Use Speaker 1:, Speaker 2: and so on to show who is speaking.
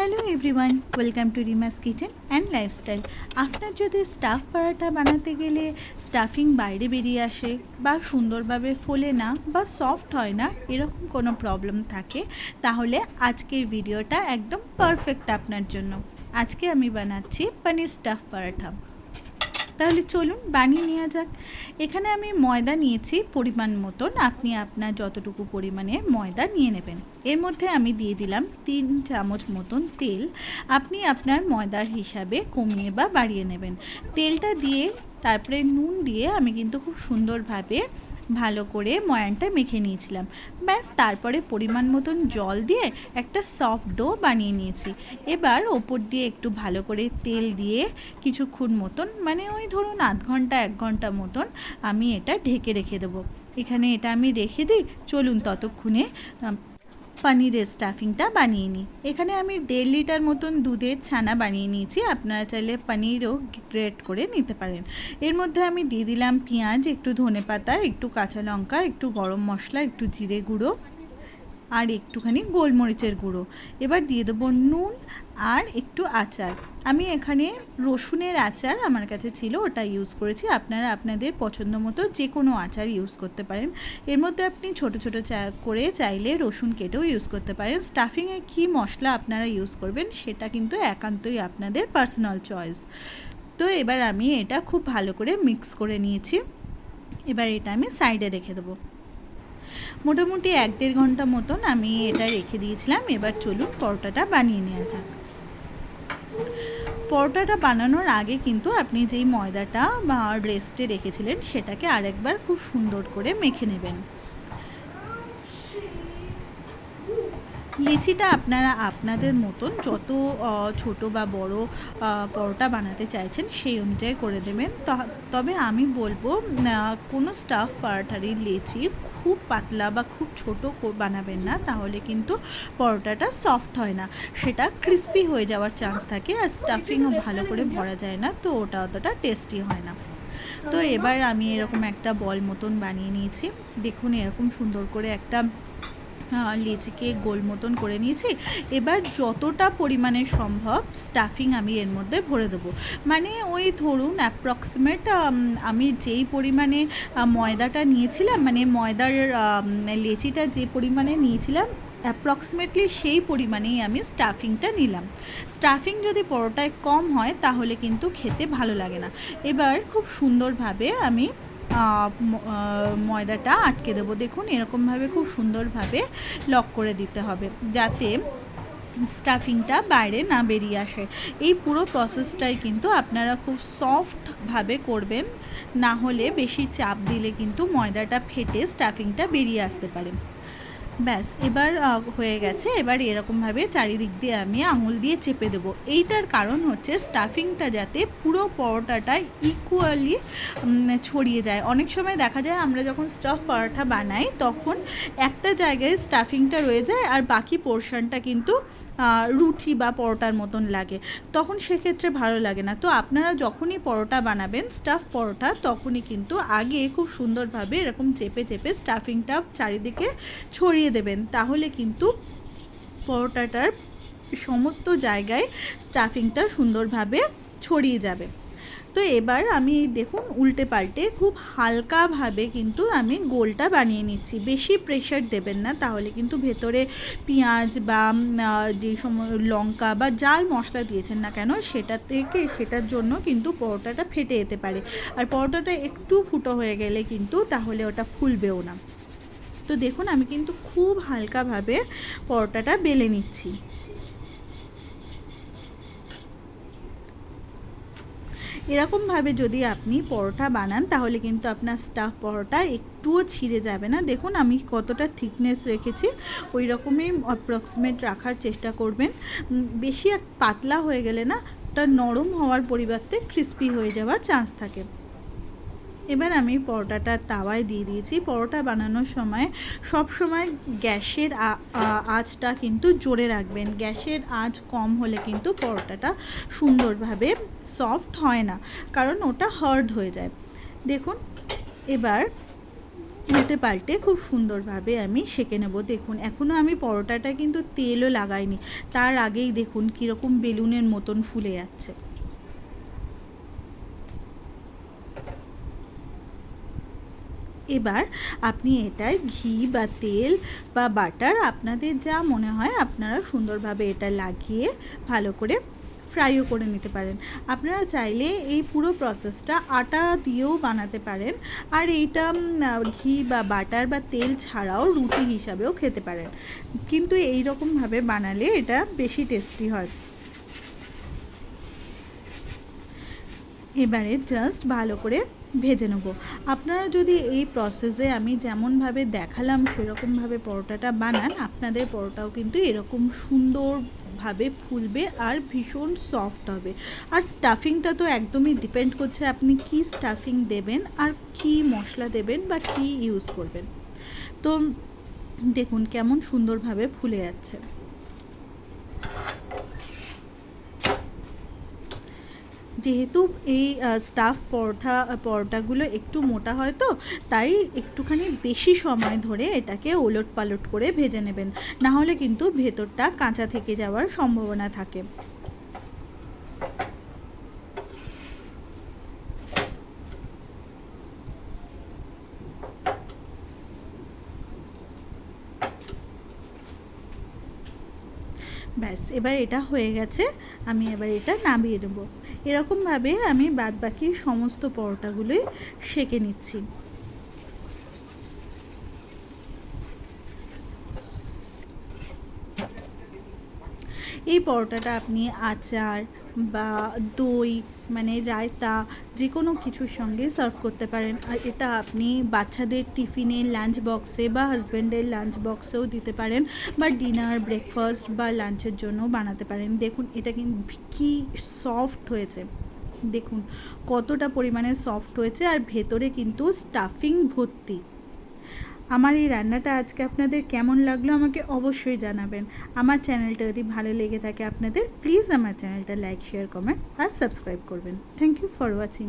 Speaker 1: Hello everyone welcome to Rima's kitchen and lifestyle আপনার যদি staff পাড়াটা বানাতে গেলে স্টাফিং বাইরে বেরিয়ে আসে বা সুন্দরভাবে ফোলে না বা সফট হয় না, এরকম কোনো প্রবলেম থাকে, তাহলে আজকের ভিডিওটা একদম পারফেক্ট আপনার জন্য। আজকে আমি বানাচ্ছি পানির স্টাফ পরাঠা তাহলে চলুন বানিয়ে নেওয়া যাক। এখানে আমি ময়দা নিয়েছি পরিমাণ মতন। আপনি আপনার যতটুকু পরিমাণে ময়দা নিয়ে নেবেন। এর মধ্যে আমি দিয়ে দিলাম তিন চামচ মতন তেল। আপনি আপনার ময়দার হিসাবে কমিয়ে বা বাড়িয়ে নেবেন। তেলটা দিয়ে, তারপরে নুন দিয়ে আমি কিন্তু খুব সুন্দরভাবে ভালো করে ময়ানটা মেখে নিয়েছিলাম। ব্যাস, তারপরে পরিমাণ মতন জল দিয়ে একটা সফট ডো বানিয়ে নিয়েছি। এবার ওপর দিয়ে একটু ভালো করে তেল দিয়ে কিছুক্ষণ মতন মানে ওই ধরুন আধ ঘণ্টা, এক ঘণ্টা মতন আমি এটা ঢেকে রেখে দেবো। এখানে এটা আমি রেখে দিই, চলুন ততক্ষণে পনিরের স্টাফিংটা বানিয়ে নিই। এখানে আমি দেড় লিটার মতন দুধের ছানা বানিয়ে নিয়েছি। আপনারা চাইলে পনিরও গ্রেট করে নিতে পারেন। এর মধ্যে আমি দিয়ে দিলাম পেঁয়াজ, একটু ধনে পাতা একটু কাঁচা লঙ্কা, একটু গরম মশলা, একটু জিরে গুঁড়ো আর একটুখানি গোলমরিচের গুঁড়ো। এবার দিয়ে দেবো নুন আর একটু আচার। আমি এখানে রসুনের আচার আমার কাছে ছিল, ওটা ইউজ করেছি। আপনারা আপনাদের পছন্দ মতো যে কোনো আচার ইউজ করতে পারেন। এর মধ্যে আপনি ছোট ছোট চা করে চাইলে রসুন কেটেও ইউজ করতে পারেন। স্টাফিংয়ে কী মশলা আপনারা ইউজ করবেন সেটা কিন্তু একান্তই আপনাদের পার্সোনাল চয়েস তো এবার আমি এটা খুব ভালো করে মিক্স করে নিয়েছি। এবার এটা আমি সাইডে রেখে দেবো। মোটামুটি এক দেড় ঘণ্টা মতন আমি এটা রেখে দিয়েছিলাম। এবার চলুন পরোটাটা বানিয়ে নেওয়া যাক। পরোটাটা বানানোর আগে কিন্তু আপনি যেই ময়দাটা বা রেস্টে রেখেছিলেন, সেটাকে আরেকবার খুব সুন্দর করে মেখে নেবেন। লিচিটা আপনারা আপনাদের মতন যত ছোট বা বড় পরোটা বানাতে চাইছেন সেই অনুযায়ী করে দেবেন। তবে আমি বলব কোনো স্টাফ পরাঠারই লিচি খুব পাতলা বা খুব ছোট বানাবেন না। তাহলে কিন্তু পরোটাটা সফট হয় না। সেটা ক্রিস্পি হয়ে যাওয়ার চান্স থাকে আর স্টাফিংও ভালো করে ভরা যায় না, তো ওটা অতটা টেস্টি হয় না। তো এবার আমি এরকম একটা বল মতন বানিয়ে নিয়েছি। দেখুন এরকম সুন্দর করে একটা লেচিকে গোল মতন করে নিয়েছি। এবার যতটা পরিমাণে সম্ভব স্টাফিং আমি এর মধ্যে ভরে দেবো। মানে ওই ধরুন অ্যাপ্রক্সিমেট আমি যেই পরিমাণে ময়দাটা নিয়েছিলাম মানে ময়দার লেচিটা যে পরিমাণে নিয়েছিলাম অ্যাপ্রক্সিমেটলি সেই পরিমাণেই আমি স্টাফিংটা নিলাম। স্টাফিং যদি পরোটায় কম হয়, তাহলে কিন্তু খেতে ভালো লাগে না। এবার খুব সুন্দরভাবে আমি ময়দাটা আটকে দেবো। দেখুন, এরকমভাবে খুব সুন্দরভাবে লক করে দিতে হবে যাতে স্টাফিংটা বাইরে না বেরিয়ে আসে। এই পুরো প্রসেসটাই কিন্তু আপনারা খুব সফটভাবে করবেন, না হলে বেশি চাপ দিলে কিন্তু ময়দাটা ফেটে স্টাফিংটা বেরিয়ে আসতে পারে। ব্যাস, এবার হয়ে গেছে। এবার এরকমভাবে চারিদিক দিয়ে আমি আঙুল দিয়ে চেপে দেবো। এইটার কারণ হচ্ছে স্টাফিংটা যাতে পুরো পরোটাটা ইকুয়ালি ছড়িয়ে যায়। অনেক সময় দেখা যায় আমরা যখন স্টাফ পরোটা বানাই, তখন একটা জায়গায় স্টাফিংটা রয়ে যায় আর বাকি পোর্শনটা কিন্তু রুটি বা পরোটার মতন লাগে। তখন সেক্ষেত্রে ভালো লাগে না। তো আপনারা যখনই পরোটা বানাবেন স্টাফ পরোটা, তখনই কিন্তু আগে খুব সুন্দরভাবে এরকম চেপে চেপে স্টাফিংটা চারিদিকে ছড়িয়ে দেবেন। তাহলে কিন্তু পরোটাটার সমস্ত জায়গায় স্টাফিংটা সুন্দরভাবে ছড়িয়ে যাবে। তো এবার আমি দেখুন উল্টে পাল্টে খুব হালকাভাবে কিন্তু আমি গোলটা বানিয়ে নিচ্ছি। বেশি প্রেশার দেবেন না, তাহলে কিন্তু ভেতরে পেঁয়াজ বা যে সময় লঙ্কা বা যাই মশলা দিয়েছেন না কেন, সেটা থেকে, সেটার জন্য কিন্তু পরোটাটা ফেটে যেতে পারে। আর পরোটাটা একটু ফুটো হয়ে গেলে কিন্তু তাহলে ওটা ফুলবেও না। তো দেখুন আমি কিন্তু খুব হালকাভাবে পরোটাটা বেলে নিচ্ছি। এরকমভাবে যদি আপনি পরোটা বানান, তাহলে কিন্তু আপনার স্টাফ পরোটা একটুও ছিঁড়ে যাবে না। দেখুন, আমি কতটা থিকনেস রেখেছি। ওই রকমই অ্যাপ্রক্সিমেট রাখার চেষ্টা করবেন। বেশি পাতলা হয়ে গেলে না নরম হওয়ার পরিবর্তে ক্রিস্পি হয়ে যাওয়ার চান্স থাকে। এবার আমি পরোটাটা তাওয়ায় দিয়ে দিয়েছি। পরোটা বানানোর সময় সব সময় গ্যাসের আঁচটা কিন্তু জোরে রাখবেন। গ্যাসের আঁচ কম হলে কিন্তু পরোটাটা সুন্দরভাবে সফট হয় না, কারণ ওটা হার্ড হয়ে যায়। দেখুন, এবার উল্টে পাল্টে খুব সুন্দরভাবে আমি সেঁকে নেব। দেখুন এখনও আমি পরোটাটা কিন্তু তেলও লাগাইনি। তার আগেই দেখুন কীরকম বেলুনের মতন ফুলে যাচ্ছে। এবার আপনি এটায় ঘি বা তেল বা বাটার আপনাদের যা মনে হয় আপনারা সুন্দরভাবে এটা লাগিয়ে ভালো করে ফ্রাইও করে নিতে পারেন। আপনারা চাইলে এই পুরো প্রসেসটা আটা দিয়েও বানাতে পারেন। আর এইটা ঘি বা বাটার বা তেল ছাড়াও রুটি হিসাবেও খেতে পারেন। কিন্তু এই রকমভাবে বানালে এটা বেশি টেস্টি হয়। এবারে জাস্ট ভালো করে ভেজে নেব। আপনারা যদি এই প্রসেসে আমি যেমনভাবে দেখালাম সেরকমভাবে পরোটাটা বানান, আপনাদের পরোটাও কিন্তু এরকম সুন্দরভাবে ফুলবে আর ভীষণ সফট হবে। আর স্টাফিংটা তো একদমই ডিপেন্ড করছে আপনি কি স্টাফিং দেবেন আর কি মশলা দেবেন বা কি ইউজ করবেন। তো দেখুন কেমন সুন্দরভাবে ফুলে যাচ্ছে। যেহেতু এই স্টাফ পরোটা পরোটাগুলো একটু মোটা হয় তো, তাই একটুখানি বেশি সময় ধরে এটাকে ওলট পালট করে ভেজে নেবেন। না হলে কিন্তু ভেতরটা কাঁচা থেকে যাওয়ার সম্ভাবনা থাকে। ব্যাস, এবার এটা হয়ে গেছে। আমি এবার এটা নামিয়ে দেবো এরকমভাবে আমি বাদ বাকি সমস্ত পরোটাগুলোই সেঁকে নিচ্ছি। এই পরোটাটা আপনি আচার বা দই মানে রায়তা যে কোনো কিছুর সঙ্গে সার্ভ করতে পারেন। আর এটা আপনি বাচ্চাদের টিফিনে লাঞ্চ বক্সে বা হাজব্যান্ডের লাঞ্চ বক্সেও দিতে পারেন বা ডিনার, ব্রেকফাস্ট বা লাঞ্চের জন্য বানাতে পারেন। দেখুন, এটা কিন্তু কী সফট হয়েছে। দেখুন, কতটা পরিমাণে সফট হয়েছে। আর ভেতরে কিন্তু স্টাফিং ভর্তি। আমার এই রান্নাটা আজকে আপনাদের কেমন লাগল আমাকে অবশ্যই জানাবেন। আমার চ্যানেলটা যদি ভালো লেগে থাকে আপনাদের প্লিজ আমার চ্যানেলটা লাইক শেয়ার কমেন্ট আর সাবস্ক্রাইব করবেন। Thank you for watching